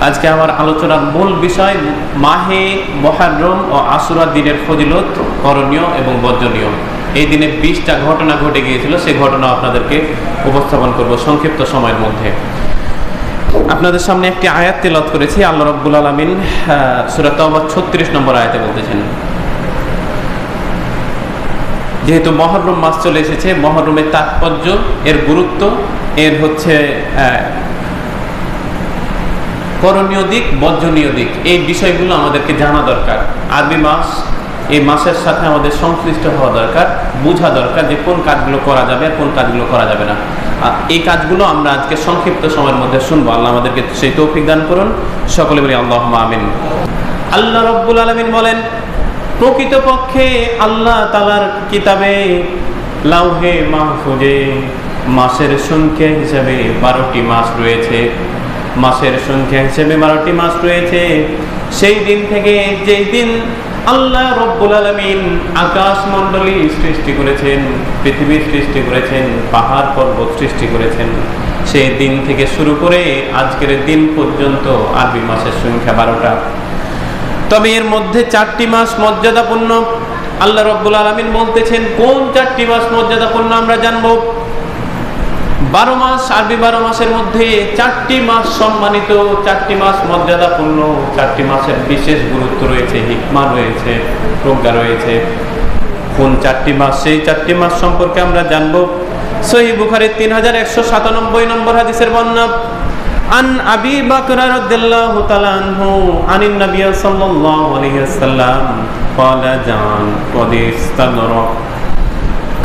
আজকে আমার আলোচনার মূল বিষয় মাহে মহারম ও আশুরা দিনের ফজিলত, করণীয় এবং বর্জনীয়। এই দিনে বিশটা ঘটনা ঘটে গিয়েছিল সেই ঘটনা আপনাদেরকে উপস্থাপন করব সংক্ষিপ্ত সময়ের মধ্যে। আপনাদের সামনে একটি আয়াত তেলত করেছি, আল্লাহ রব্বুল আলমিন সুরাত ছত্রিশ নম্বর আয়াতে বলতেছেন, যেহেতু মহরম মাস চলে এসেছে, মহরমের তাৎপর্য, এর গুরুত্ব, এর হচ্ছে করণীয় দিক, বর্জনীয় দিক। এই বিষয়গুলো আমাদেরকে জানা দরকার। আরবি মাস, এই মাসের সাথে আমাদের সংশ্লিষ্ট হওয়া দরকার, বোঝা দরকার যে কোন কাজগুলো করা যাবে কোন কাজগুলো করা যাবে না। এই কাজগুলো আমরা আজকে সংক্ষিপ্ত সময়ের মধ্যে শুনব। আল্লাহ আমাদেরকে সেই তৌফিক দান করুন। সকলে বলি আল্লাহ আমিন। আল্লাহ রব্বুল আলমিন বলেন, প্রকৃতপক্ষে আল্লাহ তালার কিতাবে লাউহে মাহফুজে মাসের সংখ্যা হিসাবে বারোটি মাস রয়েছে। মাসের সংখ্যা হিসেবে বারোটি মাস রয়েছে। সেই দিন থেকে যেই দিন আল্লাহ রব্বুল আলমিন আকাশ মণ্ডলী সৃষ্টি করেছেন পৃথিবীর সৃষ্টি করেছেন, পাহাড় পর্বত সৃষ্টি করেছেন, সেই দিন থেকে শুরু করে আজকের দিন পর্যন্ত আরবি মাসের সংখ্যা বারোটা। তবে এর মধ্যে চারটি মাস মর্যাদাপূর্ণ। আল্লাহ রব্বুল আলমিন বলতেছেন, কোন চারটি মাস মর্যাদাপূর্ণ আমরা জানব? বারো মাস আরবি বারো মাসের মধ্যে চারটি মাস সম্মানিত চারটি মাস মর্যাদাপূর্ণ চারটি মাসের বিশেষ গুরুত্ব রয়েছে হিকমা রয়েছে প্রজ্ঞা রয়েছে কোন চারটি মাস সেই চারটি মাস সম্পর্কে আমরা জানবো সহি বুখারের তিন হাজার একশো সাতানব্বই নম্বর হাদিসের বর্ণনা عن أبي بكر رضي الله تعالى عنه عن النبي صلى الله عليه وسلم قال جان قد استدرك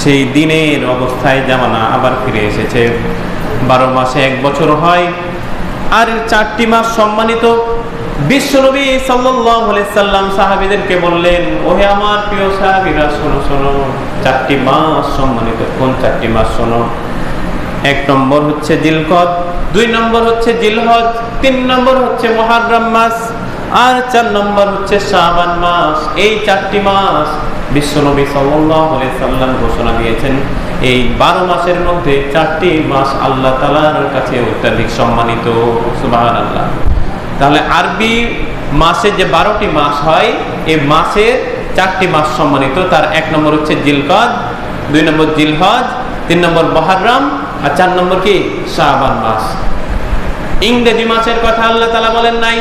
সেই দিনের অবস্থায় জামানা আবার ফিরে এসেছে। বারো মাসে এক বছর হয় আর চারটি মাস সম্মানিত। বিশ্বনবী সাল্লাম সাহাবীদেরকে বললেন, ওহে আমার প্রিয় সাহাবীরা, শোনো শোনো, চারটি মাস সম্মানিত, কোন চারটি মাস শোনো? এক নম্বর হচ্ছে জিলকদ, দুই নম্বর হচ্ছে জিলহজ, তিন নম্বর হচ্ছে মহারম মাস। আর চার নম্বর হচ্ছে শাবান মাস। এই চারটি মাস বিশ্বনবী সাল্লাম ঘোষণা দিয়েছেন। এই বারো মাসের মধ্যে চারটি মাস আল্লাহ তাআলার কাছে অত্যাধিক সম্মানিত। সুবহানাল্লাহ। তাহলে আরবি মাসে যে বারোটি মাস হয়, এই মাসের চারটি মাস সম্মানিত। তার এক নম্বর হচ্ছে জিলকদ, দুই নম্বর জিলহজ, তিন নম্বর মহারম, আর চার নম্বর কি? শাহবান মাস। ইংরেজি মাসের কথা আল্লাহ তালা বলেন নাই।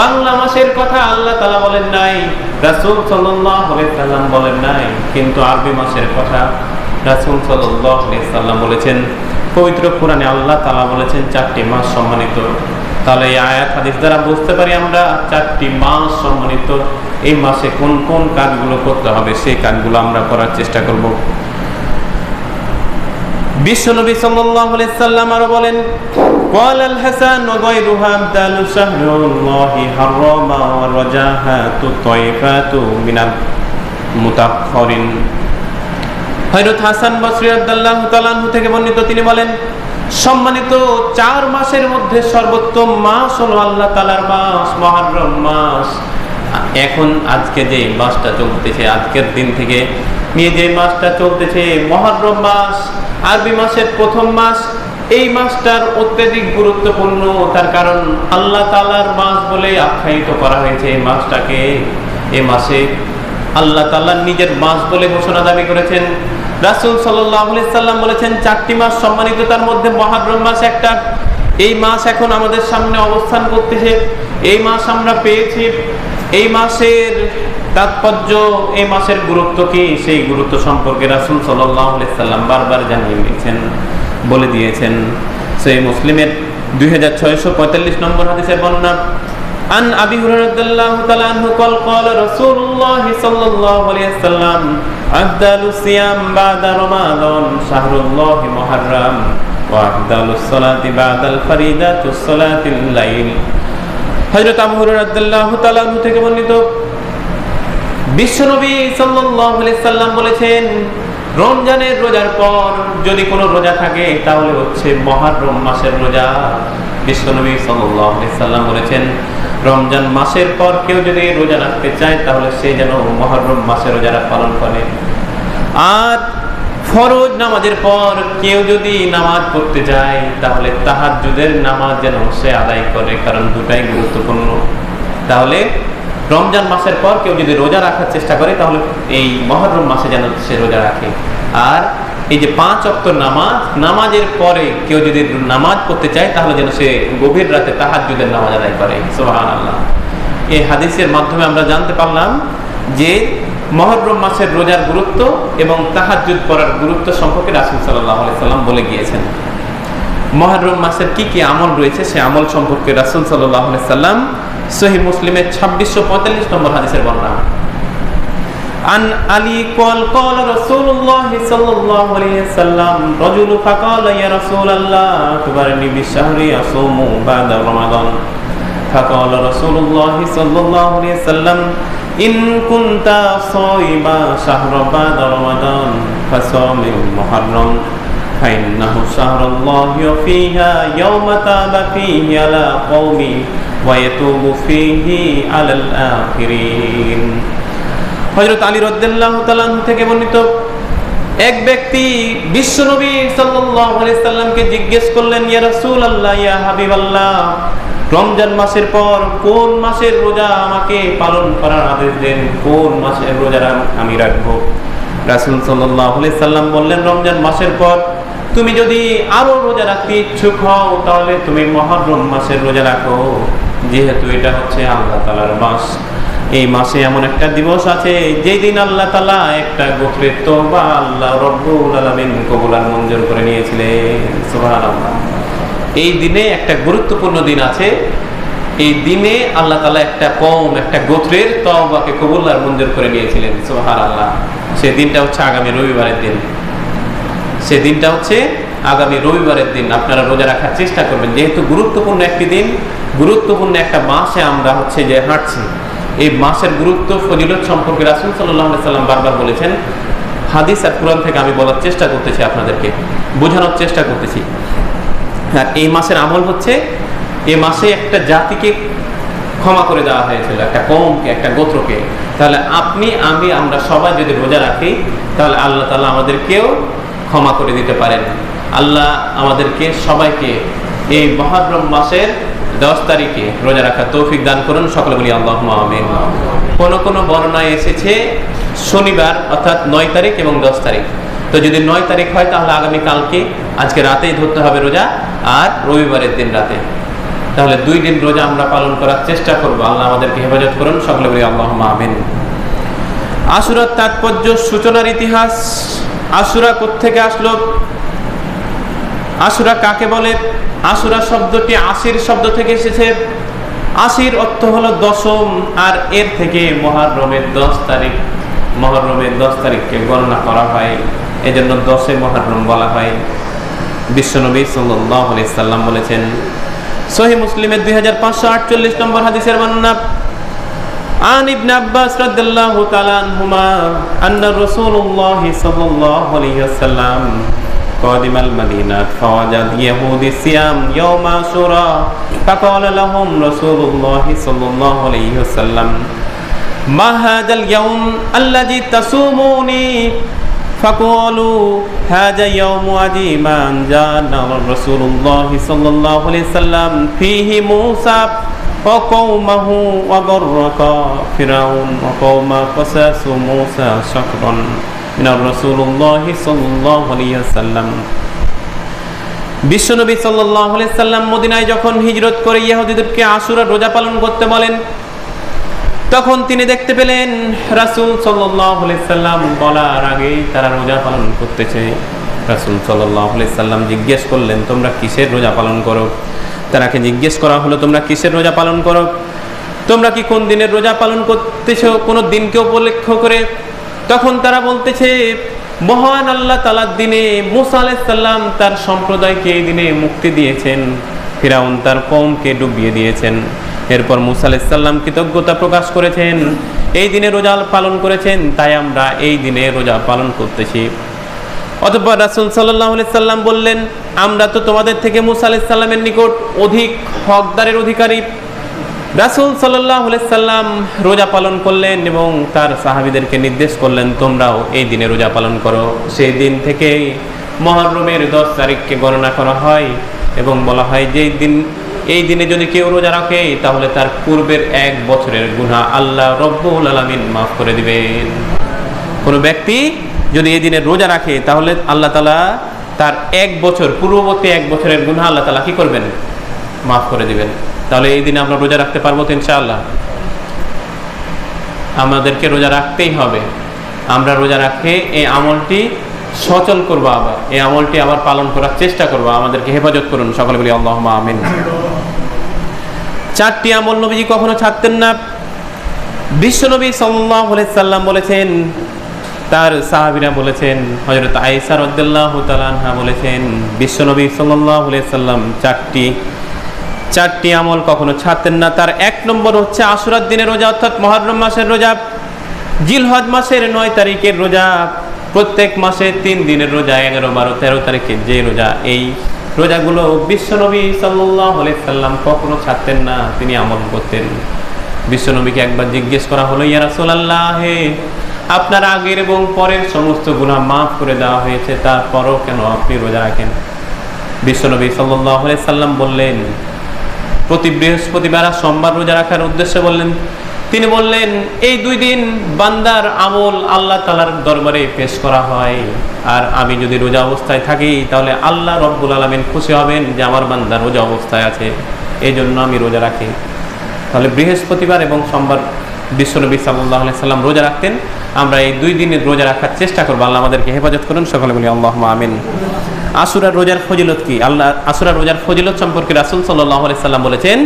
বাংলা মাসের কথা আল্লাহ তালা বলেন নাই, রাসুল সাল্লাম বলেন নাই, কিন্তু আরবি মাসের কথা রাসুল সাল্লাম বলেছেন। পবিত্র কোরআনে আল্লাহ তালা বলেছেন, চারটি মাস সম্মানিত। তাহলে এই আয়াত, হাদিস দ্বারা বুঝতে পারি আমরা চারটি মাস সম্মানিত। এই মাসে কোন কোন কাজগুলো করতে হবে, সেই কাজগুলো আমরা করার চেষ্টা করব। বিশ্বনবী সাল্লাম আরও বলেন قال الحسن وغيرها أبدال شهر الله حرم والرجاهات الطيفات من المتأخرين হযরত হাসান বসরি রাদিয়াল্লাহু তাআলা আনহু থেকে বর্ণিত তিনি বলেন সম্মানিত চার মাসের মধ্যে সর্বোত্তম মাস হলো আল্লাহ তাআলার মাস মুহররম মাস এখন আজকে যে মাসটা চলতেছে আজকের দিন থেকে নিয়ে যে মাসটা চলতেছে মহরম মাস আরবি মাসের প্রথম মাস এই মাসটার অত্যাধিক গুরুত্বপূর্ণ, তার কারণ আল্লাহ তালার মাস বলে আখ্যায়িত করা হয়েছে এই মাসটাকে এ মাসে আল্লাহ তাল্লাহ নিজের মাস বলে ঘোষণা দাবি করেছেন। রাসুল সাল্লাম বলেছেন, চারটি মাস সম্মানিত, তার মধ্যে মহারম মাস একটা। এই মাস এখন আমাদের সামনে অবস্থান করতেছে। এই মাস আমরা পেয়েছি। এই মাসের তাৎপর্য, এই মাসের গুরুত্ব কি? সেই গুরুত্ব সম্পর্কে রাসুল সাল্লাম বারবার জানিয়ে দিয়েছেন। বলে দিয়েছেন সেই মুসলিমের দুই হাজার ছয়শো পঁয়তাল্লিশ নম্বর হাদিসের বর্ণনা عن ابي هريره رضي الله تعالى عنه قال قال رسول الله صلى الله عليه وسلم افضل الصيام بعد رمضان شهر الله محرم وافضل الصلاه بعد الفريضه الصلاه الليل হযরত আবু হুরায়রা রাদিয়াল্লাহু তাআলা আনহু থেকে বর্ণিত বিশ্বনবী সাল্লাল্লাহু আলাইহি সাল্লাম বলেছেন রমজানের রোজার পর যদি কোনো রোজা থাকে, তাহলে হচ্ছে মহারম মাসের রোজা। বিশ্বনবী সাল্লাম বলেছেন, রমজান মাসের পর কেউ যদি রোজা রাখতে চায়, তাহলে সে যেন মহরম মাসের রোজা পালন করে। আর ফরজ নামাজের পর কেউ যদি নামাজ পড়তে যায়, তাহলে তাহাজ্জুদের নামাজ যেন সে আদায় করে, কারণ দুটাই গুরুত্বপূর্ণ। তাহলে রমজান মাসের পর কেউ যদি রোজা রাখার চেষ্টা করে, তাহলে এই মহরম মাসে যেন সে রোজা রাখে। আর এই যে পাঁচ অক্ত নামাজ, নামাজের পরে কেউ যদি নামাজ পড়তে চায়, তাহলে যেন সে গভীর রাতে তাহাজ্জুদের নামাজ আদায় করে। সোহান আল্লাহ এই হাদিসের মাধ্যমে আমরা জানতে পারলাম যে মহরম মাসের রোজার গুরুত্ব এবং তাহাজ্জুদ করার গুরুত্ব সম্পর্কে রাসুল সাল্লাহ সাল্লাম বলে গিয়েছেন। মহরম মাসের কি কি আমল রয়েছে, সে আমল সম্পর্কে রাসুল সাল্লাহ সাল্লাম সহি মুসলিমের ছাব্বিশশো পঁয়তাল্লিশ নম্বর হাদিসের বর্ণনা عن علي قال قال رسول الله صلى الله عليه وسلم رجل فقال يا رسول الله أخبرني بالشهر أصوم بعد رمضان فقال رسول الله صلى الله عليه وسلم إن كنت صائما شهر بعد رمضان فصوم المحرم فإنه شهر الله وفيها يوم تاب فيه على قوم ويتوب فيه على الآخرين হজরত আলী রদ্দাল্লাহ তালান থেকে বর্ণিত এক ব্যক্তি বিশ্বনবী সাল্লাল্লাহু আলাইহি সাল্লামকে জিজ্ঞেস করলেন ইয়া রাসূলুল্লাহ ইয়া হাবিবাল্লাহ রমজান মাসের পর কোন মাসের রোজা আমাকে পালন করার আদেশ দেন কোন মাসের রোজা আমি রাখবো রাসূল সাল্লাল্লাহু আলাইহি সাল্লাম বললেন রমজান মাসের পর তুমি যদি আরও রোজা রাখতে ইচ্ছুক হও, তাহলে তুমি মহরম মাসের রোজা রাখো। যেহেতু এটা হচ্ছে আল্লাহ তাআলার মাস। এই মাসে এমন একটা দিবস আছে, যেই দিন আল্লাহ তালা একটা গোত্রের তোবা আল্লাহ রব্বুল আলমিন কবুলার মঞ্জুর করে নিয়েছিলেন। এই দিনে একটা গুরুত্বপূর্ণ দিন আছে। এই দিনে আল্লাহ তালা একটা কম একটা গোত্রের তওবাকে কবুল আর মঞ্জুর করে নিয়েছিলেন। সোহার আল্লাহ সে দিনটা হচ্ছে আগামী রবিবারের দিন। সে দিনটা হচ্ছে আগামী রবিবারের দিন। আপনারা রোজা রাখার চেষ্টা করবেন। যেহেতু গুরুত্বপূর্ণ একটি দিন, গুরুত্বপূর্ণ একটা মাসে আমরা হচ্ছে যে হাঁটছি। এই মাসের গুরুত্ব, ফজিলত সম্পর্কে রাসুল সাল্লাহ সাল্লাম বারবার বলেছেন। হাদিস আর কোরআন থেকে আমি বলার চেষ্টা করতেছি আপনাদেরকে, বোঝানোর চেষ্টা করতেছি। আর এই মাসের আমল হচ্ছে এই মাসে একটা জাতিকে ক্ষমা করে দেওয়া হয়েছিল, একটা কমকে একটা গোত্রকে। তাহলে আপনি, আমি, আমরা সবাই যদি রোজা রাখি, তাহলে আল্লাহ তালা আমাদেরকেও ক্ষমা করে দিতে পারেন। আল্লাহ আমাদেরকে সবাইকে এই মহারম মাসের দশ তারিখে রোজা রাখার তৌফিক দান করুন। সকলে বলি আল্লাহ আমিন। কোন কোনো বর্ণায় এসেছে শনিবার, অর্থাৎ নয় তারিখ এবং দশ তারিখ। তো যদি নয় তারিখ হয়, তাহলে আগামী কালকে, আজকে রাতেই ধরতে হবে রোজা, আর রবিবারের দিন রাতে। তাহলে দুই দিন রোজা আমরা পালন করার চেষ্টা করব। আল্লাহ আমাদেরকে হেফাজত করুন। সকলে বলি আল্লাহ আমিন। আশুরার তাৎপর্য, সূচনার ইতিহাস আশুরা থেকে আসলো? আশুরা কাকে বলে? আশুরা শব্দটি আশির শব্দ থেকে এসেছে। আশির অর্থ হলো দশম, আর এর থেকে মহারমের দশ তারিখ, মহরমের দশ তারিখকে গণনা করা হয়। এজন্য দশে মহারম বলা হয়। বিশ্বনবী সাল্লাম বলেছেন সহি মুসলিমের দুই হাজার পাঁচশো আটচল্লিশ নম্বর হাদিসের বর্ণনা عن ابن عباس رضي الله تعالى عنهما أن رسول الله صلى الله عليه وسلم قادم المدينة فوجد يهود الصيام يوم عاشوراء فقال لهم رسول الله صلى الله عليه وسلم ما هذا اليوم الذي تصوموني فقالوا هذا يوم عظيما جاءنا رسول الله صلى الله عليه وسلم فيه موسى وقومه وغرق فرعون وقوم قساس موسى شكرا من رسول الله صلى الله عليه وسلم বিশ্বনবী সাল্লাহ সাল্লাম মদিনায় যখন হিজরত করে ইহুদিদেরকে আশুরা রোজা পালন করতে বলেন তখন তিনি দেখতে পেলেন রাসুল সাল্লাহ সাল্লাম বলার আগেই তারা রোজা পালন করতেছে রাসুল সাল্লাহ সাল্লাম জিজ্ঞেস করলেন তোমরা কিসের রোজা পালন করো তারাকে জিজ্ঞেস করা হলো, তোমরা কিসের রোজা পালন করো? তোমরা কি কোন দিনের রোজা পালন করতেছ? কোনো দিনকে উপলক্ষ করে? তখন তারা বলতেছে, মহান আল্লাহ তালার দিনে মুসা আলাইসাল্লাম তার সম্প্রদায়কে এই দিনে মুক্তি দিয়েছেন। ফিরাউন তার কমকে ডুবিয়ে দিয়েছেন। এরপর মুসা আলাইসাল্লাম কৃতজ্ঞতা প্রকাশ করেছেন। এই দিনে রোজা পালন করেছেন, তাই আমরা এই দিনে রোজা পালন করতেছি। অতঃপর রাসুল সাল্লাহ সাল্লাম বললেন, আমরা তো তোমাদের থেকে মুসা আলাইসাল্লামের নিকট অধিক হকদারের অধিকারী। রাসুল সাল্লাহ সাল্লাম রোজা পালন করলেন এবং তার সাহাবিদেরকে নির্দেশ করলেন, তোমরাও এই দিনে রোজা পালন করো। সেই দিন থেকে মহরমের দশ তারিখকে গণনা করা হয় এবং বলা হয় যে দিন, এই দিনে যদি কেউ রোজা রাখে, তাহলে তার পূর্বের এক বছরের গুণা আল্লাহ রব্বুল আলমিন মাফ করে দিবেন। কোনো ব্যক্তি যদি এই দিনে রোজা রাখে, তাহলে আল্লাহ তালা তার এক বছর, পূর্ববর্তী এক বছরের গুণা আল্লাহ তালা কি করবেন? মাফ করে দিবেন। তাহলে এই দিনে আমরা রোজা রাখতে পারব তো ইনশাআল্লাহ? আমাদেরকে রোজা রাখতেই হবে। আমরা রোজা রাখে, এই আমলটি সচল করব আবার। এই আমলটি আবার পালন করার চেষ্টা করব। আমাদেরকে হেফাজত করুন সকলে বলি আল্লাহ আমিন। চারটি আমল নবীজি কখনো ছাড়তেন না। বিশ্বনবী সাল্লাহ সাল্লাম বলেছেন তার সাহাবিরা বলেছেন হজরত আয়েসা রদ্দাল্লাহ তালানহা বলেছেন বিশ্বনবী সাল্লাহ সাল্লাম চারটি চারটি আমল কখনো ছাড়তেন না। তার এক নম্বর হচ্ছে আশুরার দিনের রোজা, অর্থাৎ মহরম মাসের রোজা, জিলহজ মাসের নয় তারিখের রোজা, প্রত্যেক মাসে তিন দিনের রোজা, এগারো, বারো, তেরো তারিখের যে রোজা, এই রোজাগুলো বিশ্বনবী সাল্লাহ সাল্লাম কখনো ছাড়তেন না, তিনি আমল করতেন। বিশ্বনবীকে একবার জিজ্ঞেস করা হলো, ইয়া রাসূলুল্লাহ হে আপনার আগের এবং পরের সমস্ত গুণা মাফ করে দেওয়া হয়েছে, তারপরও কেন আপনি রোজা রাখেন? বিশ্বনবী সাল্লাহ সাল্লাম বললেন, প্রতি বৃহস্পতিবার সোমবার রোজা রাখার উদ্দেশ্যে বললেন, তিনি বললেন, এই দুই দিন বান্দার আমল আল্লাহ তালার দরবারে পেশ করা হয়। আর আমি যদি রোজা অবস্থায় থাকি, তাহলে আল্লাহ রব্বুল আলমিন খুশি হবেন যে আমার বান্দা রোজা অবস্থায় আছে এই জন্য আমি রোজা রাখি। তাহলে বৃহস্পতিবার এবং সোমবার বিশ্বনবী সাল্লাহ সাল্লাম রোজা রাখতেন। আমরা এই দুই দিনের রোজা রাখার চেষ্টা করব। আল্লাহ আমাদেরকে হেফাজত করুন। সকলে বলি আল্লাহ আমিন। আসুরা রোজার ফজিলত কি? আল্লাহ আসুরা রোজার ফজিলত সম্পর্কে রাসুল সাল্লাহ সাল্লাম বলেছেন,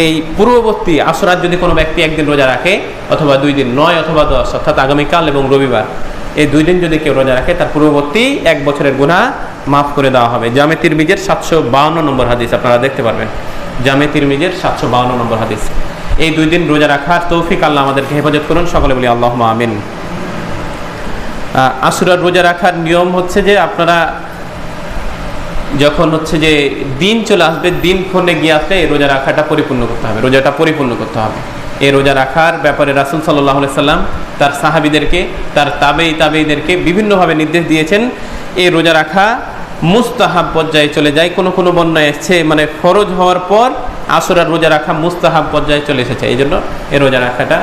এই পূর্ববর্তী আসুরার যদি কোনো ব্যক্তি একদিন রোজা রাখে, অথবা দুই দিন নয় অথবা দশ, অর্থাৎ আগামীকাল এবং রবিবার, এই দুই দিন যদি কেউ রোজা রাখে, তার পূর্ববর্তী এক বছরের গুণা মাফ করে দেওয়া হবে। জামে তিরমিজের সাতশো বাউন্ন নম্বর হাদিস আপনারা দেখতে পারবেন। জামে তিরমিজের সাতশো বাউন্ন নম্বর হাদিস। এই দুই দিন রোজা রাখার তৌফিক আল্লাহ আমাদেরকে হেফাজত করুন। সকলে বলি আল্লাহ আমিন। আসুরার রোজা রাখার নিয়ম হচ্ছে যে আপনারা যখন হচ্ছে যে দিন চলে আসবে, দিন ফোনে গিয়ে আসলে এই রোজা রাখাটা পরিপূর্ণ করতে হবে, রোজাটা পরিপূর্ণ করতে হবে। এই রোজা রাখার ব্যাপারে রাসুল সাল্লাহ সাল্লাম তার সাহাবিদেরকে, তার তাবেই তাবেইদেরকে বিভিন্নভাবে নির্দেশ দিয়েছেন, এই রোজা রাখা মুস্তাহাব পর্যায়ে চলে যায়। কোনো কোনো বন্যায় এসছে মানে ফরজ হওয়ার পর আসরার রোজা রাখা মুস্তাহাব পর্যায়ে চলে এসেছে। এই জন্য এই রোজা রাখাটা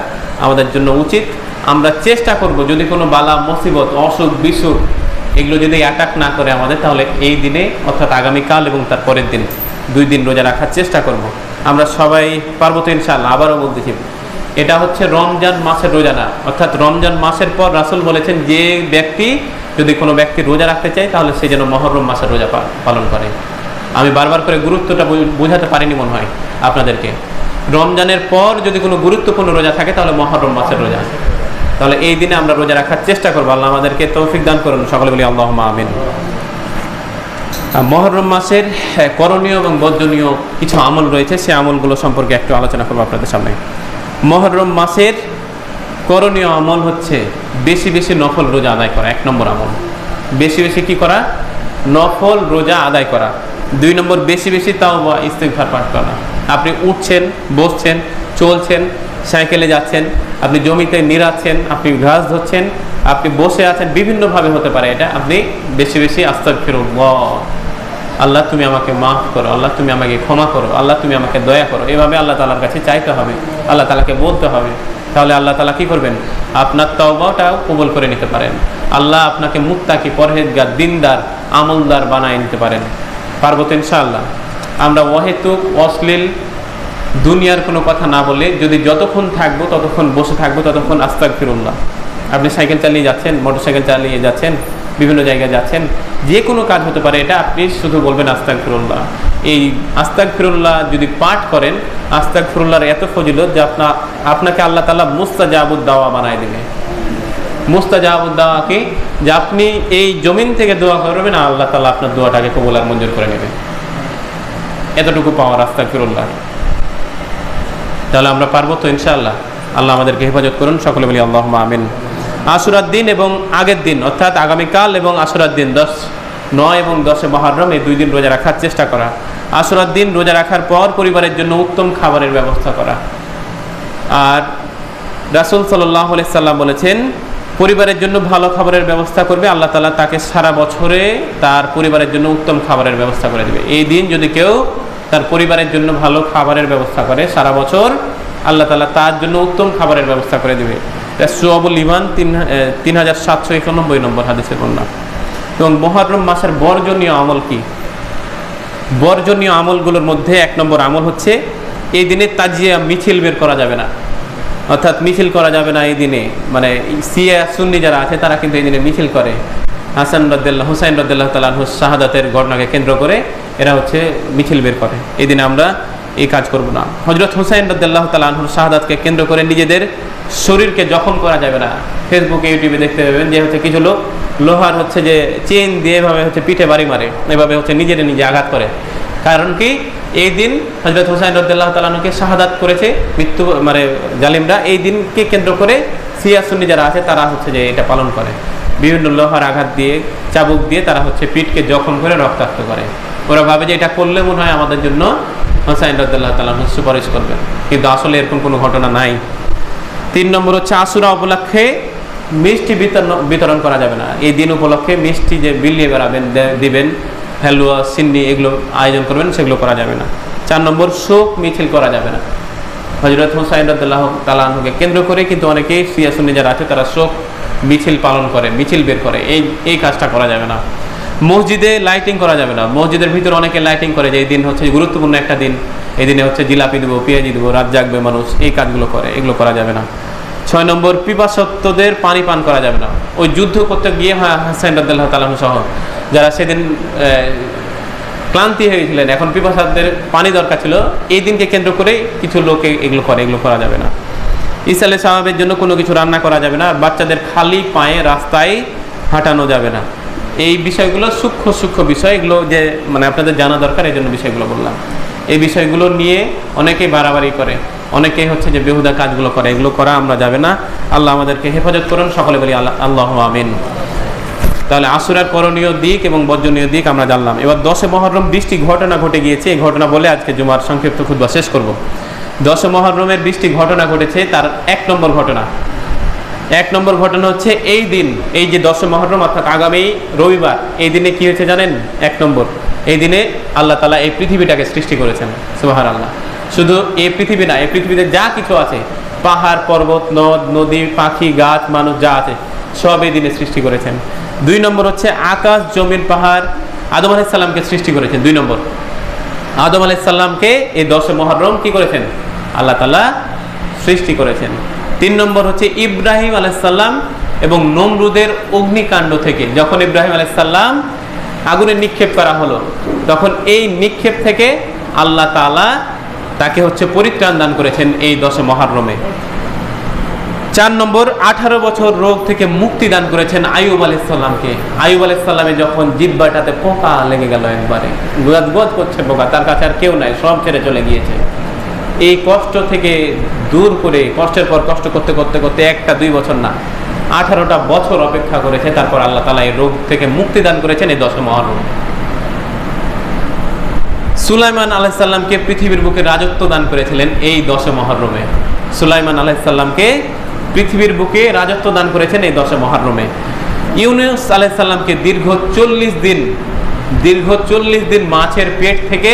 আমাদের জন্য উচিত। আমরা চেষ্টা করব যদি কোনো বালা, মুসিবত, অসুখ, বিসুখ এগুলো যদি অ্যাটাক না করে আমাদের, তাহলে এই দিনে অর্থাৎ আগামীকাল এবং তার পরের দিন দুই দিন রোজা রাখার চেষ্টা করব। আমরা সবাই পারব তো ইনশাল্লাহ আবারও বলতেছি এটা হচ্ছে রমজান মাসের রোজা না, অর্থাৎ রমজান মাসের পর রাসুল বলেছেন, যে ব্যক্তি যদি কোনো ব্যক্তি রোজা রাখতে চায়, তাহলে সে যেন মহরম মাসের রোজা পালন করে। আমি বারবার করে গুরুত্বটা বোঝাতে পারিনি মনে হয় আপনাদেরকে। রমজানের পর যদি কোনো গুরুত্বপূর্ণ রোজা থাকে, তাহলে মহরম মাসের রোজা। তাহলে এই দিনে আমরা রোজা রাখার চেষ্টা করব। আল্লাহ আমাদেরকে তৌফিক দান করুন। সকলে বলি আল্লাহ আমিন। মহরম মাসের করণীয় এবং বর্জনীয় কিছু আমল রয়েছে, সে আমলগুলো সম্পর্কে একটু আলোচনা করব আপনাদের সামনে। মহরম মাসের করণীয় আমল হচ্ছে বেশি বেশি নফল রোজা আদায় করা, এক নম্বর আমল। বেশি বেশি কি করা? নফল রোজা আদায় করা। দুই নম্বর, বেশি বেশি তাও বা ইস্তেকভার পাঠ করা। আপনি উঠছেন, বসছেন, চলছেন সাইকেলে যাচ্ছেন, আপনি জমিতে নিরাচ্ছেন আপনি ঘাস ধরছেন, আপনি বসে আছেন, বিভিন্নভাবে হতে পারে এটা, আপনি বেশি বেশি আস্তাক ফেরত আল্লাহ তুমি আমাকে মাফ করো, আল্লাহ তুমি আমাকে ক্ষমা করো, আল্লাহ তুমি আমাকে দয়া করো। এভাবে আল্লাহ তালার কাছে চাইতে হবে, আল্লাহ তালাকে বলতে হবে। তাহলে আল্লাহ তালা কি করবেন? আপনার তওবাটাও কবুল করে নিতে পারেন। আল্লাহ আপনাকে মুক্তাকি পরহেজগার, দিনদার, আমলদার বানায় নিতে পারেন। পার্বত ইনশাআল্লাহ। আমরা অহেতুক অশ্লীল দুনিয়ার কোনো কথা না বলে যদি যতক্ষণ থাকব, ততক্ষণ বসে থাকব, ততক্ষণ আস্তাক ফিরুল্লাহ আপনি সাইকেল চালিয়ে যাচ্ছেন মোটর সাইকেল চালিয়ে যাচ্ছেন, বিভিন্ন জায়গায় যাচ্ছেন, যে কোনো কাজ হতে পারে, এটা আপনি শুধু বলবেন আস্তাক ফিরুল্লাহ এই আস্তাক ফিরুল্লাহ যদি পাঠ করেন আস্তাক ফিরুল্লাহর এত ফজিলত যে আপনার আপনাকে আল্লাহ তালা মুস্তাজাবুদ দাওয়া বানায় দেবে। মুস্তাজাবুদ দাওয়াকে যে আপনি এই জমিন থেকে দোয়া করবেন আল্লাহ তালা আপনার দোয়াটাকে কবুল আর মঞ্জুর করে নেবে। এতটুকু পাওয়ার আস্তাক ফিরুল্লাহ তাহলে আমরা পারব তো ইনশাআল্লাহ। আল্লাহ আমাদেরকে হেফাজত করুন, সকলে বলি আল্লাহ আমিন। আশুরার দিন এবং আগের দিন, অর্থাৎ আগামীকাল এবং আশুরার দিন, দশ, নয় এবং দশে মহরম, এই দুই দিন রোজা রাখার চেষ্টা করা। আশুরার দিন রোজা রাখার পর পরিবারের জন্য উত্তম খাবারের ব্যবস্থা করা। আর রাসুল সাল্লাহ সাল্লাম বলেছেন, পরিবারের জন্য ভালো খাবারের ব্যবস্থা করবে, আল্লাহ তালা তাকে সারা বছরে তার পরিবারের জন্য উত্তম খাবারের ব্যবস্থা করে দেবে। এই দিন যদি কেউ তার পরিবারের জন্য ভালো খাবারের ব্যবস্থা করে। সারা বছর আল্লাহ তালা তার জন্য উত্তম খাবারের ব্যবস্থা করে দেবে। সুয়াবুল ইমান তিন তিন হাজার সাতশো একানব্বই নম্বর হাদিসের বন্যা এবং মহারম মাসের বর্জনীয় আমল কি? বর্জনীয় আমলগুলোর মধ্যে এক নম্বর আমল হচ্ছে, এই দিনে তাজিয়া মিছিল বের করা যাবে না। অর্থাৎ মিছিল করা যাবে না এই দিনে। মানে সিয়া সুন্নি যারা আছে, তারা কিন্তু এই দিনে মিছিল করে। হাসান রদ্দাল্লাহ হুসাইন রদ্দাল্লাহ তালাহ শাহাদাতের ঘটনাকে কেন্দ্র করে এরা হচ্ছে মিছিল বের করে। এই দিনে আমরা এই কাজ করব না। হজরত হুসাইন রদ্দাল্লাহ তালাহুর শাহাদাতকে কেন্দ্র করে নিজেদের শরীরকে জখম করা যাবে না। ফেসবুকে, ইউটিউবে দেখতে পাবেন যে হচ্ছে কিছু লোক লোহার হচ্ছে যে চেন দিয়ে এভাবে হচ্ছে পিঠে বাড়ি মারে, এভাবে হচ্ছে নিজের নিজে আঘাত করে। কারণ কি? এই দিন হজরত হুসাইন রদ্দাল্লাহ তালানুকে শাহাদাত করেছে, মৃত্যু মানে জালিমরা এই দিনকে কেন্দ্র করে সিয়াসুন্নি যারা আছে তারা হচ্ছে যে এটা পালন করে। বিভিন্ন লোহার আঘাত দিয়ে, চাবুক দিয়ে তারা হচ্ছে পিঠকে জখম করে রক্তাক্ত করে। ওরা ভাবে যে এটা করলে মনে হয় আমাদের জন্য হোসাইন রদ্দাল্লাহ তালাহ সুপারিশ করবেন কিন্তু আসলে এরকম কোনো ঘটনা নাই। তিন নম্বর হচ্ছে আশুরা উপলক্ষে মিষ্টি বিতরণ বিতরণ করা যাবে না। এই দিন উপলক্ষে মিষ্টি যে বিলিয়ে বেড়াবেন দিবেন, হালুয়া, সিন্নি এগুলো আয়োজন করবেন, সেগুলো করা যাবে না। চার নম্বর, শোক মিছিল করা যাবে না। হজরত হুসাইন রদুল্লাহ তালাহকে কেন্দ্র করে কিন্তু অনেকেই সিয়াসুন্নি যারা আছে তারা শোক মিছিল পালন করে, মিছিল বের করে। এই এই কাজটা করা যাবে না। মসজিদে লাইটিং করা যাবে না। মসজিদের ভিতরে অনেকে লাইটিং করে যে এই দিন হচ্ছে গুরুত্বপূর্ণ একটা দিন। এই দিনে হচ্ছে জিলাপি দেবো, পেঁয়াজি দেবো, রাত জাগবে মানুষ, এই কাজগুলো করে, এগুলো করা যাবে না। ছয় নম্বর পিপাসত্বদের পানি পান করা যাবে না। ওই যুদ্ধ করতে গিয়ে হ্যাঁ হাসান রদুল্লাহ তালাহ সহ যারা সেদিন ক্লান্তি হয়েছিলেন, এখন পিপাসাদের পানি দরকার ছিল, এই দিনকে কেন্দ্র করে কিছু লোকে এগুলো করে, এগুলো করা যাবে না। ইসালে সাহাবের জন্য কোনো কিছু রান্না করা যাবে না, বাচ্চাদের খালি পায়ে রাস্তায় হাঁটানো যাবে না। এই বিষয়গুলো সূক্ষ্ম সূক্ষ্ম বিষয়, এগুলো যে মানে আপনাদের জানা দরকার, এই জন্য বিষয়গুলো বললাম। এই বিষয়গুলো নিয়ে অনেকেই বাড়াবাড়ি করে, অনেকেই হচ্ছে যে বেহুদা কাজগুলো করে, এগুলো করা আমরা যাবে না। আল্লাহ আমাদেরকে হেফাজত করুন, সকলে বলি আল্লাহ আল্লাহ আমিন। তাহলে আসুরার করণীয় দিক এবং বর্জনীয় দিক আমরা জানলাম। এবার দশে মহরম বৃষ্টি ঘটনা ঘটে গিয়েছে, এই ঘটনা বলে আজকে জুমার সংক্ষিপ্ত খুদ্া শেষ করব। দশে মহরমের বৃষ্টি ঘটনা ঘটেছে, তার এক নম্বর ঘটনা। এক নম্বর ঘটনা হচ্ছে এই দিন, এই যে দশম মহরম অর্থাৎ আগামী রবিবার, এই দিনে কি হয়েছে জানেন? এক নম্বর, এই দিনে আল্লাহ তালা এই পৃথিবীটাকে সৃষ্টি করেছেন সুবাহার আল্লাহ শুধু এই পৃথিবী না, এই পৃথিবীতে যা কিছু আছে, পাহাড়, পর্বত, নদ, নদী, পাখি, গাছ, মানুষ যা আছে, সব এই দিনে সৃষ্টি করেছেন। দুই নম্বর হচ্ছে আকাশ, জমিন, পাহাড়, আদম আলাইসাল্লামকে সৃষ্টি করেছেন, দুই নম্বর। আদম আলাইসাল্লামকে এই দশে মহরম কি করেছেন? আল্লাহ তালা সৃষ্টি করেছেন। তিন নম্বর হচ্ছে ইব্রাহিম আলাইসাল্লাম এবং নমরুদের অগ্নিকাণ্ড থেকে। যখন ইব্রাহিম আলাইসাল্লাম আগুনে নিক্ষেপ করা হলো, তখন এই নিক্ষেপ থেকে আল্লাহ তালা তাকে হচ্ছে পরিত্রাণ দান করেছেন এই দশে মহারমে। চার নম্বর, আঠারো বছর রোগ থেকে মুক্তি দান করেছেন আয়ুব আলাইসাল্লামকে আয়ুব আলাইসাল্লামে যখন জিব্বাটাতে পোকা লেগে গেল একবারে গজ করছে পোকা, তার কাছে আর কেউ নাই, সব ছেড়ে চলে গিয়েছে। এই কষ্ট থেকে দূর করে, কষ্টের পর কষ্ট করতে করতে করতে একটা দুই বছর না, আঠারোটা বছর অপেক্ষা করেছে, তারপর আল্লাহ তালা এই রোগ থেকে মুক্তি দান করেছেন এই দশ মহারম সুলাইমান আলাইসাল্লামকে পৃথিবীর বুকে রাজত্ব দান করেছিলেন এই দশে মহরমে সুলাইমান আলাইসাল্লামকে পৃথিবীর বুকে রাজত্ব দান করেছেন এই দশে মহরমে ইউনুস আলাইসাল্লামকে দীর্ঘ চল্লিশ দিন, দীর্ঘ চল্লিশ দিন মাছের পেট থেকে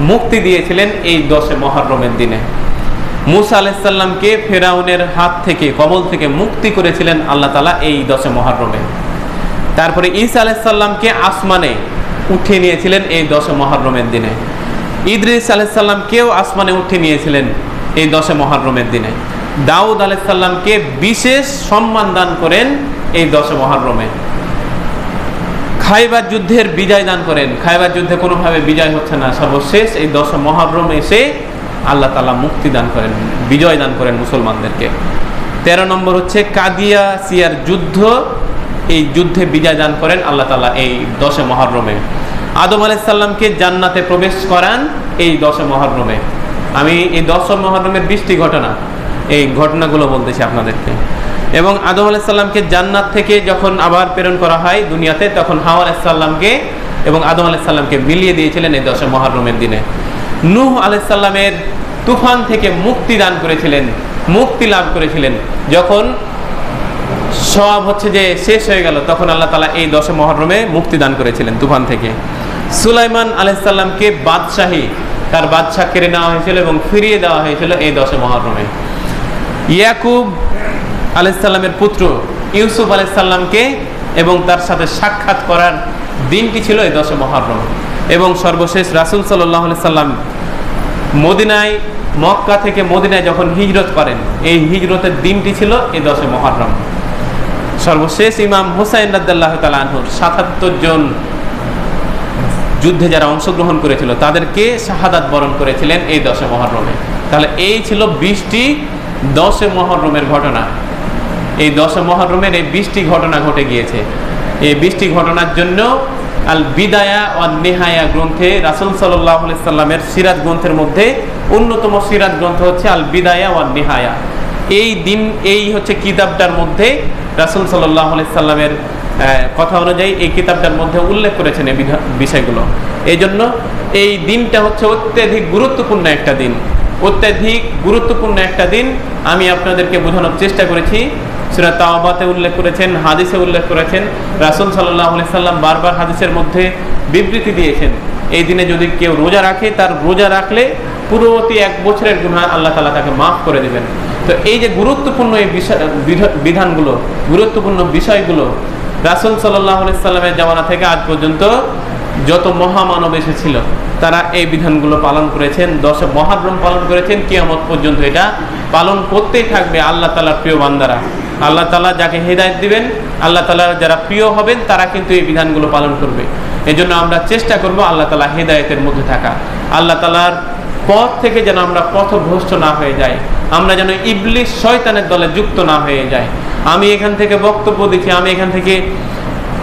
মুক্তি দিয়েছিলেন এই দশে মহরমের দিনে। মুসা আলাইসাল্লামকে ফেরাউনের হাত থেকে, কবল থেকে মুক্তি করেছিলেন আল্লাহ তালা এই দশে মহরমে। তারপরে ঈসা আলাইসাল্লামকে আসমানে উঠিয়ে নিয়েছিলেন এই দশে মহরমের দিনে। ইদ্রিস আলাইসাল্লামকেও আসমানে উঠিয়ে নিয়েছিলেন এই দশে মহরমের দিনে। দাউদ আলাইসাল্লামকে বিশেষ সম্মান দান করেন এই দশে মহরমে। খাইবার যুদ্ধের বিজয় দান করেন। খাইবার যুদ্ধে কোনোভাবে বিজয় হচ্ছে না। সর্বশেষ এই দশ মহরম এসে আল্লাহ তালা মুক্তি দান করেন, বিজয় দান করেন মুসলমানদেরকে। তেরো নম্বর হচ্ছে কাদিয়া সিয়ার যুদ্ধ। এই যুদ্ধে বিজয় দান করেন আল্লাহ তালা এই দশে মহরমে আদম আলাইসাল্লামকে জান্নাতে প্রবেশ করান এই দশে মহরমে আমি এই দশম মহরমের বৃষ্টি ঘটনা, এই ঘটনাগুলো বলতেছি আপনাদেরকে। এবং আদম আলাইসাল্লামকে জান্নাত থেকে যখন আবার প্রেরণ করা হয় দুনিয়াতে, তখন হাওয়া আলাইসাল্লামকে এবং আদম আলাইসাল্লামকে মিলিয়ে দিয়েছিলেন এই দশম মহরমের দিনে। নূহ আলাইসাল্লামের তুফান থেকে মুক্তি দান করেছিলেন, মুক্তি লাভ করেছিলেন। যখন সব হচ্ছে যে শেষ হয়ে গেল, তখন আল্লাহ তালা এই দশে মহরমে মুক্তি দান করেছিলেন তুফান থেকে। সুলাইমান আলাইসাল্লামকে বাদশাহী, তার বাদশাহ কেড়ে নেওয়া হয়েছিল এবং ফিরিয়ে দেওয়া হয়েছিল এই দশে মহরমে। ইয়াকুব আলাইসাল্লামের পুত্র ইউসুফ আলাইসাল্লামকে এবং তার সাথে সাক্ষাৎ করার দিনটি ছিল এই দশে মহরম। এবং সর্বশেষ রাসুল সাল্লাহ সাল্লাম মদিনায়, মক্কা থেকে মদিনায় যখন হিজরত করেন, এই হিজরতের দিনটি ছিল এই দশে মহরম। সর্বশেষ ইমাম হুসাইন রাদ্দাল্লাহ তালাহুর সাতাত্তর জন যুদ্ধে যারা অংশগ্রহণ করেছিল, তাদেরকে শাহাদাত বরণ করেছিলেন এই দশে মহরমে। তাহলে এই ছিল বিশটি দশে মহরমের ঘটনা। এই দশে মহরমের এই বিশটি ঘটনা ঘটে গিয়েছে। এই বিশটি ঘটনার জন্য আল বিদায়া ও নেহায়া গ্রন্থে রাসুল সাল্লামের সিরাজ গ্রন্থের মধ্যে অন্যতম সিরাজ গ্রন্থ হচ্ছে আল বিদায়া ও নেহায়া এই দিন, এই হচ্ছে কিতাবটার মধ্যে রাসুল সাল্লাহ সাল্লামের কথা অনুযায়ী এই কিতাবটার মধ্যে উল্লেখ করেছেন এই বিষয়গুলো। এই জন্য এই দিনটা হচ্ছে অত্যাধিক গুরুত্বপূর্ণ একটা দিন। অত্যাধিক গুরুত্বপূর্ণ একটা দিন আমি আপনাদেরকে বোঝানোর চেষ্টা করেছি। সেটা তাওবাতে উল্লেখ করেছেন, হাদিসে উল্লেখ করেছেন, রাসুল সাল্লাহ সাল্লাম বারবার হাদিসের মধ্যে বিবৃতি দিয়েছেন। এই দিনে যদি কেউ রোজা রাখে, তার রোজা রাখলে পূর্ববর্তী এক বছরের গুণা আল্লাহ তালা তাকে মাফ করে দেবেন। তো এই যে গুরুত্বপূর্ণ এই বিধানগুলো, গুরুত্বপূর্ণ বিষয়গুলো, রাসুল সাল্লাহ সাল্লামের জামানা থেকে আজ পর্যন্ত যত মহামানব এসেছিল, তারা এই বিধানগুলো পালন করেছেন, দশ মহারম পালন করেছেন, কিয়ামত পর্যন্ত এটা পালন করতেই থাকবে আল্লাহ তালার প্রিয় বান্দারা। আল্লাহ তালা যাকে হেদায়ত দিবেন, আল্লাহ তালার যারা প্রিয় হবেন, তারা কিন্তু এই বিধানগুলো পালন করবে। এই জন্য আমরা চেষ্টা করব আল্লাহ তালা হেদায়তের মধ্যে থাকা। আল্লাহ তালার পথ থেকে যেন আমরা পথভ্রষ্ট না হয়ে যাই। আমরা যেন ইবলিশ শয়তানের দলে যুক্ত না হয়ে যাই। আমি এখান থেকে বক্তব্য দিচ্ছি, আমি এখান থেকে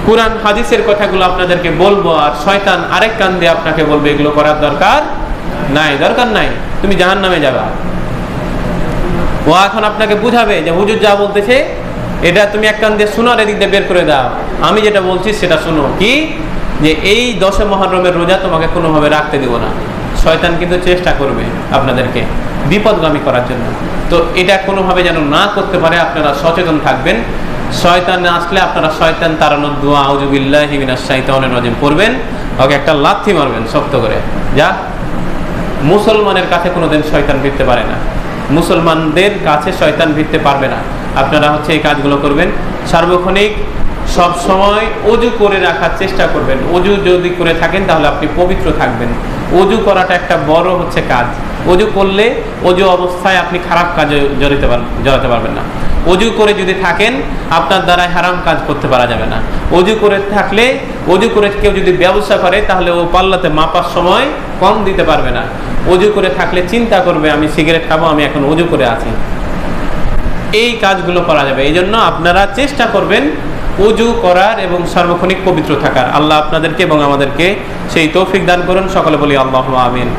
কোরআন হাদিসের কথাগুলো আপনাদেরকে বলব আর শয়তান আরেক কান দিয়ে আপনাকে বলবে, এগুলো করার দরকার নাই দরকার নাই, তুমি জাহান নামে যাবা। ও এখন আপনাকে বুঝাবে যে হুজুর যা বলতেছে, এটা তুমি এক কান দিয়ে শোনার এদিক দিয়ে বের করে দাও। আমি যেটা বলছি সেটা শুনো। কি? যে এই দশে মহরমের রোজা তোমাকে কোনোভাবে রাখতে দেবো না। শয়তান কিন্তু চেষ্টা করবে আপনাদেরকে বিপদগামী করার জন্য। তো এটা কোনোভাবে যেন না করতে পারে, আপনারা সচেতন থাকবেন। শয়তান আসলে আপনারা শয়তান তারানোর দোয়া আউজুবিল্লাহ হিমিনা শাইতানের নজিম পড়বেন। ওকে, একটা লাথি মারবেন শক্ত করে। যা মুসলমানের কাছে কোনোদিন শয়তান ফিরতে পারে না। মুসলমানদের কাছে শয়তান ফিরতে পারবে না। আপনারা হচ্ছে এই কাজগুলো করবেন। সার্বক্ষণিক সব সময় অজু করে রাখার চেষ্টা করবেন। অজু যদি করে থাকেন, তাহলে আপনি পবিত্র থাকবেন। অজু করাটা একটা বড় হচ্ছে কাজ। অজু করলে অজু অবস্থায় আপনি খারাপ কাজে জড়িতে জড়াতে পারবেন না। অজু করে যদি থাকেন, আপনার দ্বারাই হারাম কাজ করতে পারা যাবে না। অজু করে থাকলে, অজু করে কেউ যদি ব্যবসা করে, তাহলে ও পাল্লাতে মাপার সময় কম দিতে পারবে না। অজু করে থাকলে চিন্তা করবে, আমি সিগারেট খাব, আমি এখন অজু করে আছি। এই কাজগুলো করা যাবে। এই জন্য আপনারা চেষ্টা করবেন উজু করার এবং সার্বক্ষণিক পবিত্র থাকার। আল্লাহ আপনাদেরকে এবং আমাদেরকে সেই তৌফিক দান করুন। সকলে বলি আল্লাহ আমিন।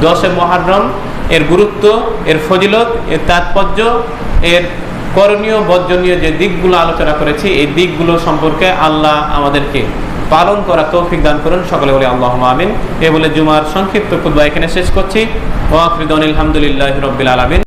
দশে মহারম, এর গুরুত্ব, এর ফজিলত, এর তাৎপর্য, এর করণীয়, বর্জনীয় যে দিকগুলো আলোচনা করেছি, এই দিকগুলো সম্পর্কে আল্লাহ আমাদেরকে পালন করা তৌফিক দান করুন। সকলে বলি আল্লাহ আমিন। এ বলে জুমার সংক্ষিপ্ত খুদ্া এখানে শেষ করছি। ওয়াকরিদ আলহামদুলিল্লাহ রবিল আলমিন।